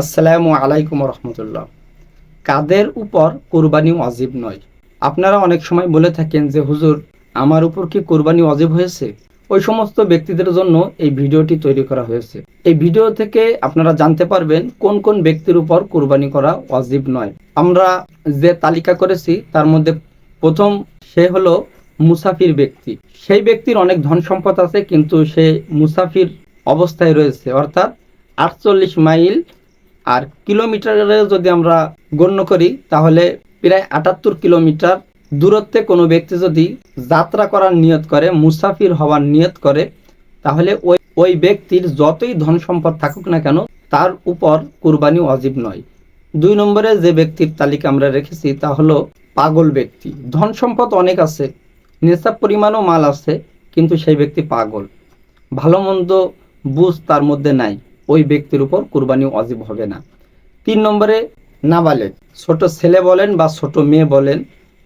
আসসালামু আলাইকুম রহমতুল্লাহ। কাদের উপর কোরবানি অজিব নয়? আপনারা অনেক সময় বলে থাকেন যে, হুজুর, আমার উপর কি কোরবানি অজিব হয়েছে? ওই সমস্ত ব্যক্তিদের জন্য এই ভিডিওটি তৈরি করা হয়েছে। এই ভিডিও থেকে আপনারা জানতে পারবেন কোন কোন ব্যক্তির উপর কোরবানি করা অজিব নয়। আমরা যে তালিকা করেছি, তার মধ্যে প্রথম সে হলো মুসাফির ব্যক্তি। সেই ব্যক্তির অনেক ধন সম্পদ আছে, কিন্তু সে মুসাফির অবস্থায় রয়েছে। অর্থাৎ আটচল্লিশ মাইল আর কিলোমিটারে যদি আমরা গণ্য করি, তাহলে প্রায় আটাত্তর কিলোমিটার দূরত্বে কোনো ব্যক্তি যদি যাত্রা করার নিয়ত করে, মুসাফির হওয়ার নিয়ত করে, তাহলে ওই ওই ব্যক্তির যতই ধন সম্পদ থাকুক না কেন, তার উপর কুরবানি অজীব নয়। দুই নম্বরে যে ব্যক্তির তালিকা আমরা রেখেছি, তা হলো পাগল ব্যক্তি। ধন সম্পদ অনেক আছে নেশাব পরিমাণও মাল আছে, কিন্তু সেই ব্যক্তি পাগল। ভালো মন্দ বুঝ তার মধ্যে নাই। ওই ব্যক্তির উপর কুরবানি অজীব হবে না। তিন নম্বরে নাবালেগ ছোট ছেলে বলেন বা ছোট মেয়ে বলেন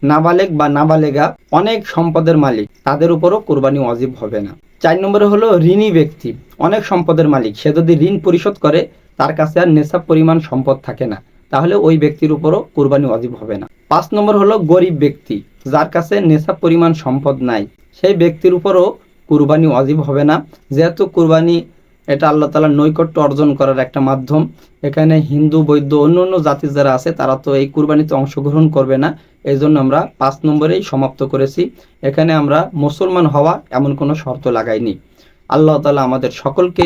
নাবালেগ বা নাবালেগা অনেক সম্পদের মালিক, তাদের উপরও কুরবানি অজীব হবে না। চার নম্বরে হলো ঋণী ব্যক্তি, অনেক সম্পদের মালিক। সে যদি ঋণ পরিশোধ করে, তার কাছে আর নেশাব পরিমাণ সম্পদ থাকে না। তাহলে ওই ব্যক্তির উপরও কুরবানি অজীব হবে না। পাঁচ নম্বর হলো গরিব ব্যক্তি, যার কাছে নেশাব পরিমাণ সম্পদ নাই। সেই ব্যক্তির উপরও কুরবানি অজীব হবে না। যেহেতু কুরবানি এটা আল্লাহ তালার নৈকট্য অর্জন করার একটা মাধ্যম। এখানে হিন্দু বৈদ্য অন্য অন্য জাতি যারা আছে, তারা তো এই কুরবানিতে অংশগ্রহণ করবে না। এই জন্য আমরা পাঁচ নম্বরেই সমাপ্ত করেছি। এখানে আমরা মুসলমান হওয়া এমন কোনো শর্ত লাগাইনি। আল্লাহ তালা আমাদের সকলকে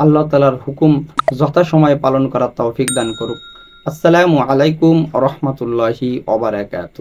আল্লাহ তালার হুকুম যথাসময়ে পালন করার তৌফিক দান করুক। আসসালামু আলাইকুম রহমতুল্লাহি ওবারাকাতু